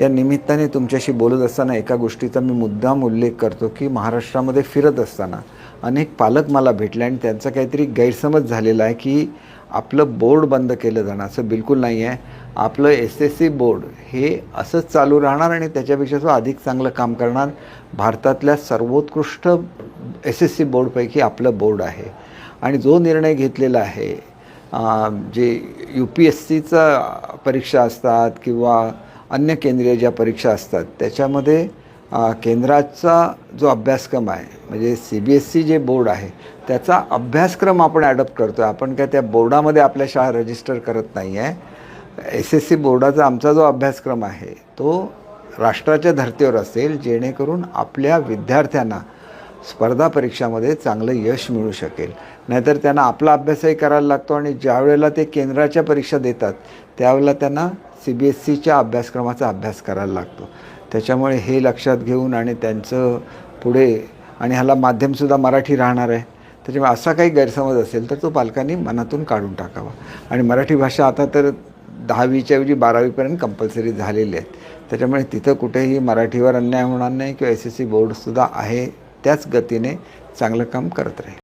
या निमित्ताने तुमच्याशी बोलत असताना एका गोष्टीचा मी मुद्दाम उल्लेख करतो की महाराष्ट्रामध्ये फिरत असताना अनेक पालक मला भेटले आणि त्यांचा काहीतरी गैरसमज झालेला आहे की आपलं बोर्ड बंद केलं जाणं असं बिलकुल नाही आहे आपलं एस एस सी बोर्ड हे असंच चालू राहणार आणि त्याच्यापेक्षा तो अधिक चांगलं काम करणार. भारतातल्या सर्वोत्कृष्ट एस एस सी बोर्डपैकी आपलं बोर्ड आहे. आणि जो निर्णय घेतलेला आहे जे यू पी एस सीचा परीक्षा असतात किंवा अन्य केंद्रीय ज्या परीक्षा असतात त्याच्यामध्ये केंद्राचा जो अभ्यासक्रम आहे म्हणजे सी बी एस सी जे बोर्ड आहे त्याचा अभ्यासक्रम आपण ॲडॉप्ट करतो आहे आपण काय त्या बोर्डामध्ये आपल्या शाळा रजिस्टर करत नाही आहे एस एस सी बोर्डाचा आमचा जो अभ्यासक्रम आहे तो राष्ट्राच्या धर्तीवर असेल जेणेकरून आपल्या विद्यार्थ्यांना स्पर्धा परीक्षामध्ये चांगलं यश मिळू शकेल. नाहीतर त्यांना आपला अभ्यासही करायला लागतो आणि ज्या वेळेला ते केंद्राच्या परीक्षा देतात त्यावेळेला त्यांना सी बी एस सीच्या अभ्यासक्रमाचा अभ्यास करायला लागतो. त्याच्यामुळे हे लक्षात घेऊन आणि त्यांचं पुढे आणि ह्याला माध्यमसुद्धा मराठी राहणार आहे. त्याच्यामुळे असा काही गैरसमज असेल तर तो पालकांनी मनातून काढून टाकावा. आणि मराठी भाषा आता तर दहावीच्या ऐवजी बारावीपर्यंत कंपल्सरी झालेली आहेत. त्याच्यामुळे तिथं कुठेही मराठीवर अन्याय होणार नाही किंवा एस एस सी बोर्डसुद्धा आहे त्याच गतीने चांगलं काम करत राहील.